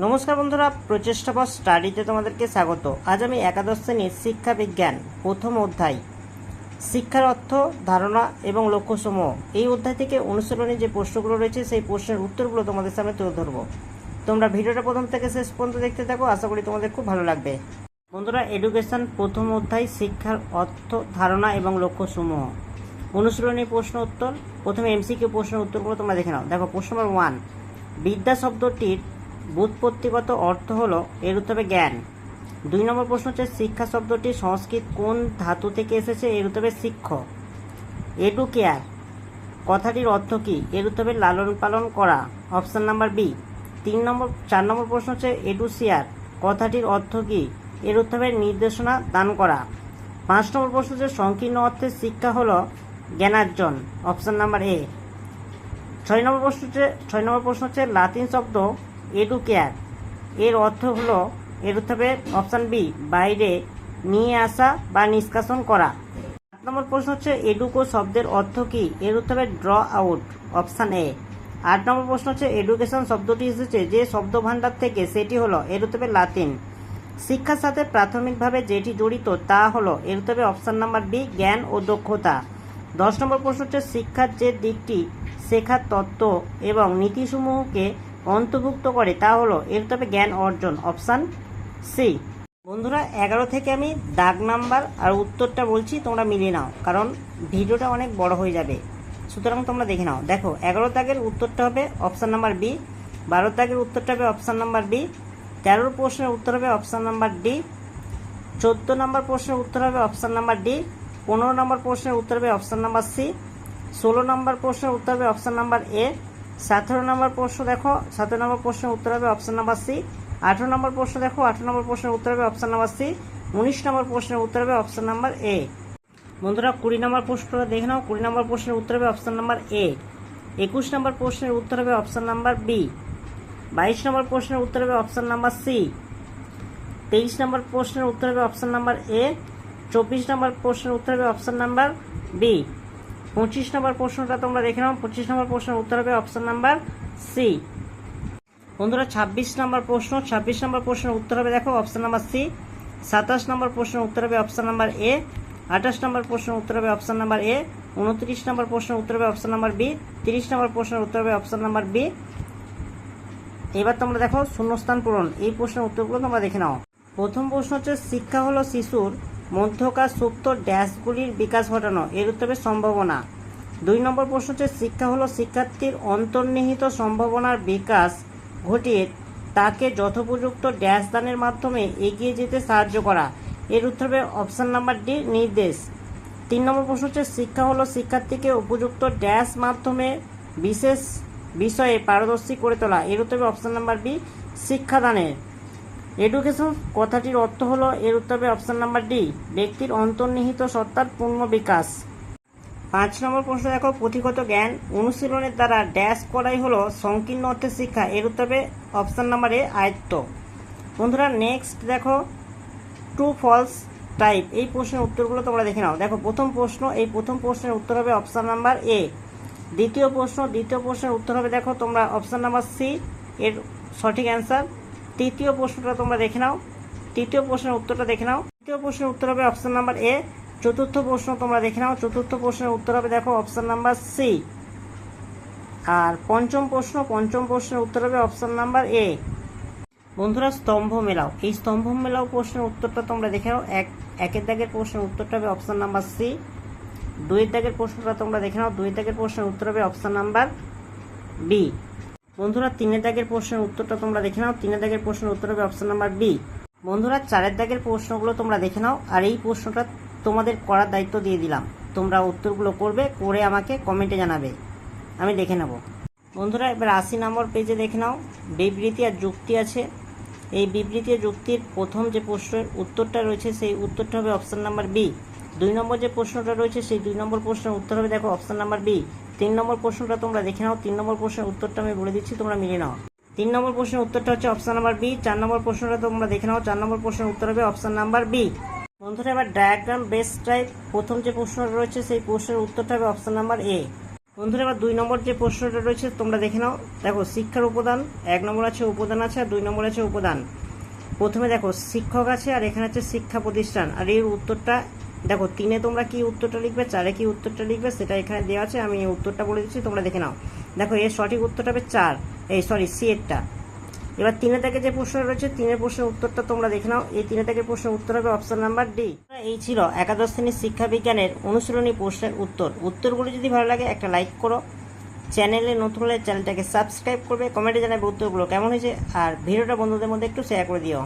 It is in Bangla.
নমস্কার বন্ধুরা, প্রচেষ্টা বা স্টাডিতে তোমাদেরকে স্বাগত। আজ আমি একাদশ শ্রেণির শিক্ষা বিজ্ঞান, প্রথম অধ্যায়। শিক্ষার অর্থ, ধারণা এবং লক্ষ্যসমূহ। এই অধ্যায় থেকে অনুসরণে যে প্রশ্নগুলো রয়েছে, সেই প্রশ্নের উত্তরগুলো তোমাদের সামনে তুলে ধরবো। তোমরা ভিডিওটা প্রথম থেকে শেষ পর্যন্ত দেখতে থাকো, আশা করি তোমাদের খুব ভালো লাগবে। বন্ধুরা এডুকেশন প্রথম অধ্যায়, শিক্ষার অর্থ, ধারণা এবং লক্ষ্যসমূহ। অনুশীলনী প্রশ্ন উত্তর, প্রথমে এমসিকিউ প্রশ্নের উত্তরগুলো তোমরা দেখে নাও। দেখো, প্রশ্ন নম্বর ওয়ান বিদ্যা শব্দটির বুৎপত্তিগত অর্থ হলো, এর উত্তরে জ্ঞান। দুই নম্বর প্রশ্ন হচ্ছে, শিক্ষা শব্দটি সংস্কৃত কোন ধাতু থেকে এসেছে? এর উত্তরে শিক্ষ এডু কেয়ার কথাটির অর্থ কী? এর উত্তরে লালন পালন করা, অপশান নাম্বার বি। তিন নম্বর, চার নম্বর প্রশ্ন হচ্ছে, এডুসিয়ার, কথাটির অর্থ কী? এর উত্তরে নির্দেশনা দান করা। পাঁচ নম্বর প্রশ্ন হচ্ছে, সংকীর্ণ অর্থে শিক্ষা হলো জ্ঞানার্জন, অপশান নাম্বার এ। ছয় নম্বর প্রশ্ন হচ্ছে, ছয় নম্বর প্রশ্ন হচ্ছে, লাতিন শব্দ এডুকেয়ার এর অর্থ হলো, এর উত্তরে অপশান বি বাইরে নিয়ে আসা বা নিষ্কাশন করা। সাত নম্বর প্রশ্ন হচ্ছে এডুকো শব্দের অর্থ কী? এর উত্তরে ড্র আউট অপশান এ আট নম্বর প্রশ্ন হচ্ছে এডুকেশন শব্দটি এসেছে যে শব্দ ভাণ্ডার থেকে সেটি হলো, এর উত্তরে লাতিন শিক্ষার সাথে প্রাথমিকভাবে যেটি জড়িত তা হলো, এর উত্তরে অপশান নাম্বার বি জ্ঞান ও দক্ষতা। দশ নম্বর প্রশ্ন হচ্ছে, শিক্ষার যে দিকটি, শেখার তত্ত্ব এবং নীতিসমূহকে অন্তর্ভুক্ত করে, তা হলো, এর তবে জ্ঞান অর্জন, অপশান সি। বন্ধুরা, এগারো থেকে আমি দাগ নাম্বার আর উত্তরটা বলছি, তোমরা মিলিয়ে নাও, কারণ ভিডিওটা অনেক বড় হয়ে যাবে। সুতরাং তোমরা দেখে নাও। দেখো, এগারো দাগের উত্তরটা হবে অপশান নাম্বার বি, বারো দাগের উত্তরটা হবে অপশান নাম্বার বি তেরোর প্রশ্নের উত্তর হবে অপশান নাম্বার ডি, চোদ্দ নম্বর প্রশ্নের উত্তর হবে অপশান নাম্বার ডি, পনেরো নম্বর প্রশ্নের উত্তর হবে অপশান নাম্বার সি, ষোলো নম্বর প্রশ্নের উত্তর হবে অপশান নাম্বার এ সতেরো নম্বর প্রশ্ন দেখো সতেরো নম্বর প্রশ্নের উত্তর হবে অপশান নাম্বার সি আঠেরো নম্বর প্রশ্ন দেখো আঠেরো নম্বর প্রশ্নের উত্তর হবে অপশান নাম্বার সি উনিশ নম্বর প্রশ্নের উত্তর হবে অপশান নাম্বার এ বন্ধুরা, কুড়ি নম্বর প্রশ্নটা দেখে নাও, কুড়ি নম্বর প্রশ্নের উত্তর হবে অপশান নাম্বার এ একুশ নম্বর প্রশ্নের উত্তর হবে অপশান নাম্বার বি বাইশ নম্বর প্রশ্নের উত্তর হবে অপশান নাম্বার সি তেইশ নম্বর প্রশ্নের উত্তর হবে অপশান নাম্বার এ চব্বিশ নম্বর প্রশ্নের উত্তর হবে অপশান নাম্বার বি পঁচিশ নম্বর প্রশ্নটা তোমরা দেখে নাও। পঁচিশ নম্বর প্রশ্নের উত্তর হবে অপশান নাম্বার সি। বন্ধুরা, ছাব্বিশ নম্বর প্রশ্ন, ছাব্বিশ নম্বর প্রশ্নের উত্তর হবে দেখো অপশান নাম্বার সি। সাতাশ নম্বর প্রশ্নের উত্তর হবে অপশান নাম্বার এ। আঠাশ নম্বর প্রশ্নের উত্তর হবে অপশান নাম্বার এ। উনত্রিশ নম্বর প্রশ্নের উত্তর হবে অপশান নাম্বার বি। তিরিশ নম্বর প্রশ্নের উত্তর হবে অপশান নাম্বার বি। এবার তোমরা দেখো শূন্যস্থান পূরণ। এই প্রশ্নের উত্তরগুলো তোমরা দেখে নাও। প্রথম প্রশ্ন হচ্ছে, শিক্ষা হলো শিশুর মধ্যকার সুপ্ত ড্যাশগুলির বিকাশ ঘটানো, এর উত্তরে সম্ভাবনা। দুই নম্বর প্রশ্ন হচ্ছে, শিক্ষা হলো শিক্ষার্থীর অন্তর্নিহিত সম্ভাবনার বিকাশ ঘটিয়ে তাকে যথোপযুক্ত ড্যাশ দানের মাধ্যমে এগিয়ে যেতে সাহায্য করা। এর উত্তরে অপশান নাম্বার ডি, নির্দেশ। তিন নম্বর প্রশ্ন হচ্ছে, শিক্ষা হলো শিক্ষার্থীকে উপযুক্ত ড্যাশ মাধ্যমে বিশেষ বিষয়ে পারদর্শী করে তোলা। এর উত্তরে অপশান নাম্বার বি শিক্ষাদানের এডুকেশন কথাটির অর্থ হলো, এর উত্তরে অপশান নাম্বার ডি ব্যক্তির অন্তর্নিহিত সত্তার পূর্ণ বিকাশ। পাঁচ নম্বর প্রশ্ন দেখো, পুঁথিগত জ্ঞান অনুশীলনের দ্বারা ড্যাশ করাই হলো সংকীর্ণ অর্থের শিক্ষা। এর উত্তরে অপশান নাম্বার এ আয়ত্ত। বন্ধুরা নেক্সট দেখো ট্রু ফলস টাইপ এই প্রশ্নের উত্তরগুলো তোমরা দেখে নাও। দেখো, প্রথম প্রশ্ন, এই প্রথম প্রশ্নের উত্তর হবে অপশান নাম্বার এ দ্বিতীয় প্রশ্ন, দ্বিতীয় প্রশ্নের উত্তর হবে, দেখো, তোমরা অপশান নাম্বার সি এর সঠিক অ্যান্সার তৃতীয় প্রশ্নটা তোমরা দেখে নাও। তৃতীয় প্রশ্নের উত্তরটা দেখে নাও। তৃতীয় প্রশ্নের উত্তর হবে অপশান নাম্বার এ। চতুর্থ প্রশ্ন তোমরা দেখে নাও। চতুর্থ প্রশ্নের উত্তর হবে দেখো অপশান নাম্বার সি। আর পঞ্চম প্রশ্ন, পঞ্চম প্রশ্নের উত্তর হবে অপশান নাম্বার এ। বন্ধুরা, স্তম্ভ মেলাও। এই স্তম্ভ মেলাও প্রশ্নের উত্তরটা তোমরা দেখে নাও। এক, একের দাগের প্রশ্নের উত্তরটা হবে অপশান নাম্বার সি। দুইয়ের দাগের প্রশ্নটা তোমরা দেখে নাও। দুই দাগের প্রশ্নের উত্তর হবে অপশান নাম্বার বি। বন্ধুরা, তিনের দাগের প্রশ্নের উত্তরটা তোমরা দেখে নাও। তিনের দাগের প্রশ্নের উত্তর হবে অপশন নাম্বার বি বন্ধুরা, চারের দাগের প্রশ্নগুলো তোমরা দেখে নাও, আর এই প্রশ্নটা তোমাদের করার দায়িত্ব দিয়ে দিলাম। তোমরা উত্তরগুলো করবে, করে আমাকে কমেন্টে জানাবে। আমি দেখে নেব। বন্ধুরা, এবার আশি নম্বর পেজে দেখে নাও। বিবৃতি আর যুক্তি আছে। এই বিবৃতি আর যুক্তির প্রথম যে প্রশ্নের উত্তরটা রয়েছে, সেই উত্তরটা হবে অপশান নাম্বার বি দুই নম্বর যে প্রশ্নটা রয়েছে, সেই দুই নম্বর প্রশ্নের উত্তর হবে, দেখো অপশান নাম্বার বি তিন নম্বর প্রশ্নটা তোমরা দেখে নাও। তিন নম্বর প্রশ্নের উত্তরটা আমি বলে দিচ্ছি, তোমরা মিলে নাও। তিন নম্বর প্রশ্নের উত্তরটা হচ্ছে অপশান নাম্বার বি চার নম্বর প্রশ্নটা তোমরা দেখে নাও। চার নম্বর প্রশ্নের উত্তর হবে অপশান নাম্বার বি বন্ধুরা, এবার ডায়াগ্রাম বেস টাইপ প্রথম যে প্রশ্নটা রয়েছে, সেই প্রশ্নের উত্তরটা হবে অপশান নাম্বার এ বন্ধুরা, এবার দুই নম্বর যে প্রশ্নটা রয়েছে, তোমরা দেখে নাও। দেখো, শিক্ষার উপাদান, এক নম্বর আছে উপাদান আছে, আর দুই নম্বর আছে উপাদান। প্রথমে দেখো, শিক্ষক আছে, আর এখানে আছে শিক্ষা প্রতিষ্ঠান। আর এর উত্তরটা দেখো, তিনে তোমরা কি উত্তরটা লিখবে, চারে কি উত্তরটা লিখবে, সেটা এখানে দেওয়া আছে, আমি উত্তরটা বলে দিচ্ছি, তোমরা দেখে নাও। দেখো, এর সঠিক উত্তরটা হবে চার। এই সরি সি এরটা। এবার তিনে থেকে যে প্রশ্ন রয়েছে, তিনের প্রশ্নের উত্তরটা তোমরা দেখে নাও। এই তিনে থেকে প্রশ্নের উত্তর হবে অপশন নাম্বার ডি এই ছিল একাদশ শ্রেণির শিক্ষা বিজ্ঞানের অনুশীলনী প্রশ্নের উত্তর। উত্তরগুলো যদি ভালো লাগে, একটা লাইক করো। চ্যানেলে নতুন হলে চ্যানেলটাকে সাবস্ক্রাইব করবে কমেন্টে জানাবে উত্তরগুলো কেমন হয়েছে, আর ভিডিওটা বন্ধুদের মধ্যে একটু শেয়ার করে দিও।